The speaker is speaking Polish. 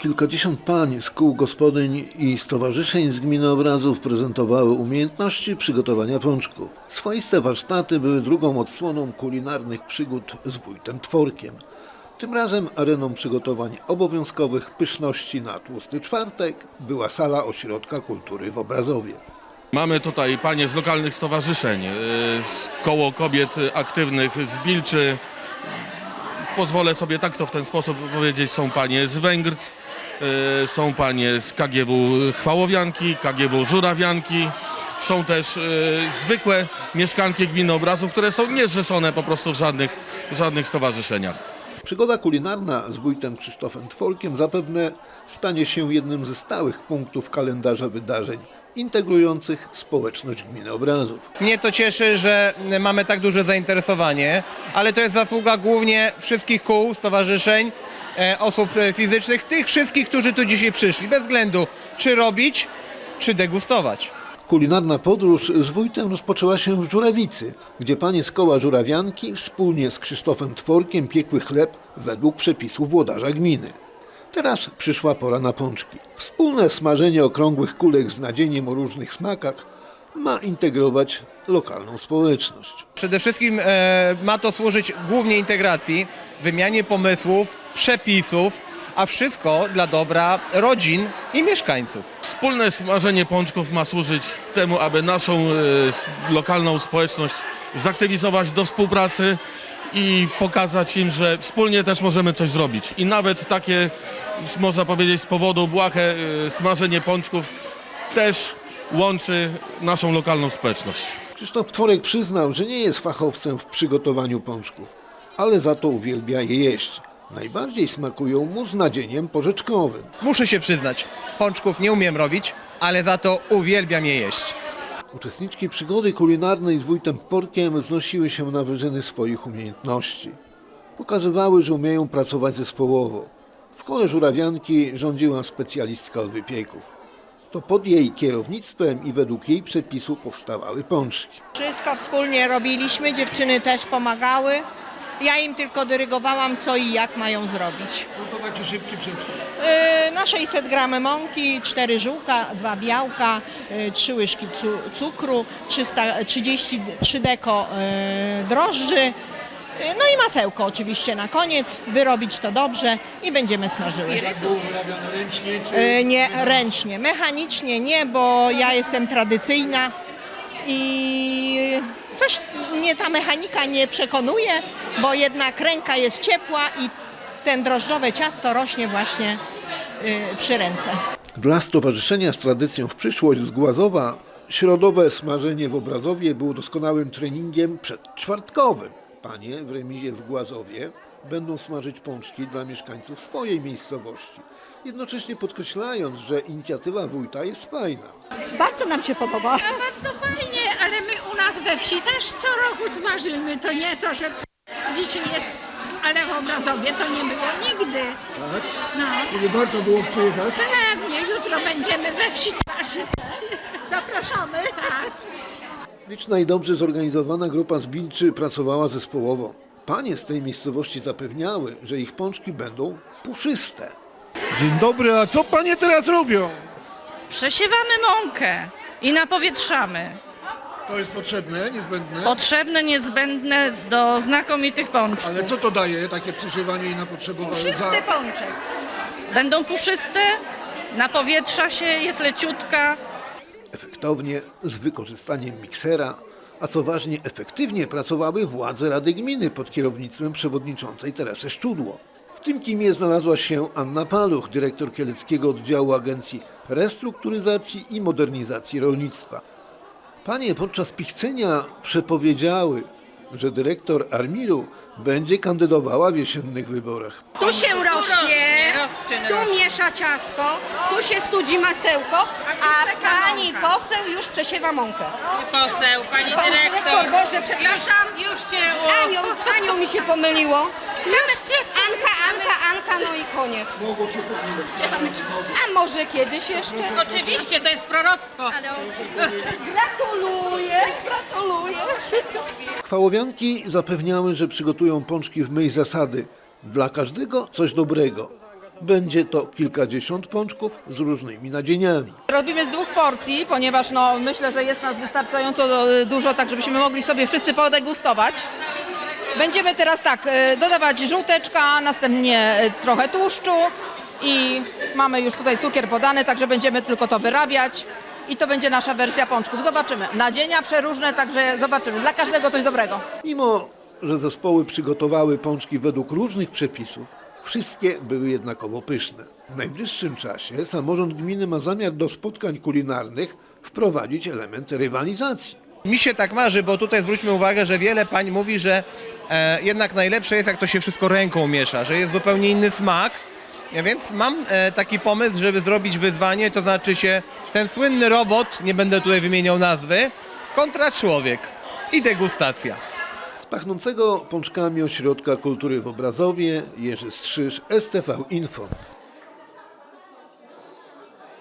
Kilkadziesiąt pań z kół gospodyń i stowarzyszeń z gminy Obrazów prezentowały umiejętności przygotowania pączków. Swoiste warsztaty były drugą odsłoną kulinarnych przygód z wójtem Tworkiem. Tym razem areną przygotowań obowiązkowych pyszności na tłusty czwartek była sala Ośrodka Kultury w Obrazowie. Mamy tutaj panie z lokalnych stowarzyszeń, y, z koło kobiet aktywnych z Bilczy. Pozwolę sobie tak to w ten sposób powiedzieć. Są panie z Węgrc, są panie z KGW Chwałowianki, KGW Żurawianki. Są też y, zwykłe mieszkanki gminy Obrazów, które są niezrzeszone po prostu w żadnych, w żadnych stowarzyszeniach. Przygoda kulinarna z wójtem Krzysztofem Tworkiem zapewne stanie się jednym ze stałych punktów kalendarza wydarzeń integrujących społeczność gminy Obrazów. Mnie to cieszy, że mamy tak duże zainteresowanie, ale to jest zasługa głównie wszystkich kół, stowarzyszeń, osób e, fizycznych, tych wszystkich, którzy tu dzisiaj przyszli, bez względu czy robić, czy degustować. Kulinarna podróż z wójtem rozpoczęła się w Żurawicy, gdzie panie z koła Żurawianki wspólnie z Krzysztofem Tworkiem piekły chleb według przepisów włodarza gminy. Teraz przyszła pora na pączki. Wspólne smażenie okrągłych kulek z nadzieniem o różnych smakach ma integrować lokalną społeczność. Przede wszystkim e, ma to służyć głównie integracji, wymianie pomysłów, przepisów, a wszystko dla dobra rodzin i mieszkańców. Wspólne smażenie pączków ma służyć temu, aby naszą e, s- lokalną społeczność zaktywizować do współpracy i pokazać im, że wspólnie też możemy coś zrobić. I nawet takie, s- można powiedzieć, z powodu błahe e, smażenie pączków też łączy naszą lokalną społeczność. Krzysztof Tworek przyznał, że nie jest fachowcem w przygotowaniu pączków, ale za to uwielbia je jeść. Najbardziej smakują mu z nadzieniem porzeczkowym. Muszę się przyznać, pączków nie umiem robić, ale za to uwielbiam je jeść. Uczestniczki przygody kulinarnej z wójtem Porkiem znosiły się na wyżyny swoich umiejętności. Pokazywały, że umieją pracować zespołowo. W kole żurawianki rządziła specjalistka od wypieków. To pod jej kierownictwem i według jej przepisu powstawały pączki. Wszystko wspólnie robiliśmy, dziewczyny też pomagały. Ja im tylko dyrygowałam, co i jak mają zrobić. No to taki szybki przepis. Yy, na 600 gram mąki, 4 żółka, 2 białka, 3 łyżki cu- cukru, 333 deko yy, drożdży, yy, no i masełko oczywiście na koniec. Wyrobić to dobrze i będziemy smażyły. Było wyrabiane ręcznie czy... Nie ręcznie, mechanicznie nie, bo ja jestem tradycyjna i coś mnie ta mechanika nie przekonuje, bo jednak ręka jest ciepła i ten drożdżowe ciasto rośnie właśnie yy, przy ręce. Dla stowarzyszenia z tradycją w przyszłość z Głazowa środowe smażenie w Obrazowie było doskonałym treningiem przedczwartkowym. Panie w remizie w Głazowie będą smażyć pączki dla mieszkańców swojej miejscowości. Jednocześnie podkreślając, że inicjatywa wójta jest fajna. Bardzo nam się podoba. Bardzo fajnie, ale my u nas we wsi też co roku smażymy. To nie to, że dzisiaj jest, ale w obrazowie to nie było nigdy. No, Nie warto było przyjechać? pewnie jutro będziemy we wsi smażyć. Zapraszamy. Liczna i dobrze zorganizowana grupa z Bilczy pracowała zespołowo. Panie z tej miejscowości zapewniały, że ich pączki będą puszyste. Dzień dobry, a co panie teraz robią? Przesiewamy mąkę i napowietrzamy. To jest potrzebne, niezbędne. Potrzebne, niezbędne do znakomitych pączków. Ale co to daje, takie przyszywanie i napotrzebowanie? Czysty pączek. Będą puszyste, napowietrza się, jest leciutka. Efektownie, z wykorzystaniem miksera, a co ważnie, efektywnie pracowały władze Rady Gminy pod kierownictwem przewodniczącej Teresy Szczudło. W tym teamie znalazła się Anna Paluch, dyrektor kieleckiego oddziału Agencji Restrukturyzacji i Modernizacji Rolnictwa. Panie podczas pichcenia przepowiedziały, że dyrektor Armiru będzie kandydowała w jesiennych wyborach. Tu się rośnie, tu miesza ciasto, tu się studzi masełko, a pani poseł już przesiewa mąkę. poseł, pani Dyrektor, dyrektor. Boże, przepraszam. Już cię Z Anią, z Anią mi się pomyliło. Już Anka, Anka, Koniec. A może kiedyś jeszcze? Oczywiście, to jest proroctwo. Gratuluję, gratuluję. Chwałowianki zapewniały, że przygotują pączki w myśl zasady dla każdego coś dobrego. Będzie to kilkadziesiąt pączków z różnymi nadzieniami. Robimy z dwóch porcji, ponieważ no, myślę, że jest nas wystarczająco e, dużo, tak żebyśmy mogli sobie wszyscy podegustować. Będziemy teraz tak, e, dodawać żółteczka, następnie e, trochę tłuszczu i mamy już tutaj cukier podany, także będziemy tylko to wyrabiać. I to będzie nasza wersja pączków. Zobaczymy. Nadzienia przeróżne, także zobaczymy. Dla każdego coś dobrego. Mimo, że zespoły przygotowały pączki według różnych przepisów, wszystkie były jednakowo pyszne. W najbliższym czasie samorząd gminy ma zamiar do spotkań kulinarnych wprowadzić element rywalizacji. Mi się tak marzy, bo tutaj zwróćmy uwagę, że wiele pań mówi, że e, jednak najlepsze jest, jak to się wszystko ręką miesza, że jest zupełnie inny smak. Ja Więc mam e, taki pomysł, żeby zrobić wyzwanie, to znaczy się ten słynny robot, nie będę tutaj wymieniał nazwy, kontra człowiek i degustacja. Z pachnącego pączkami ośrodka kultury w Obrazowie Jerzy Strzyż, STV Info.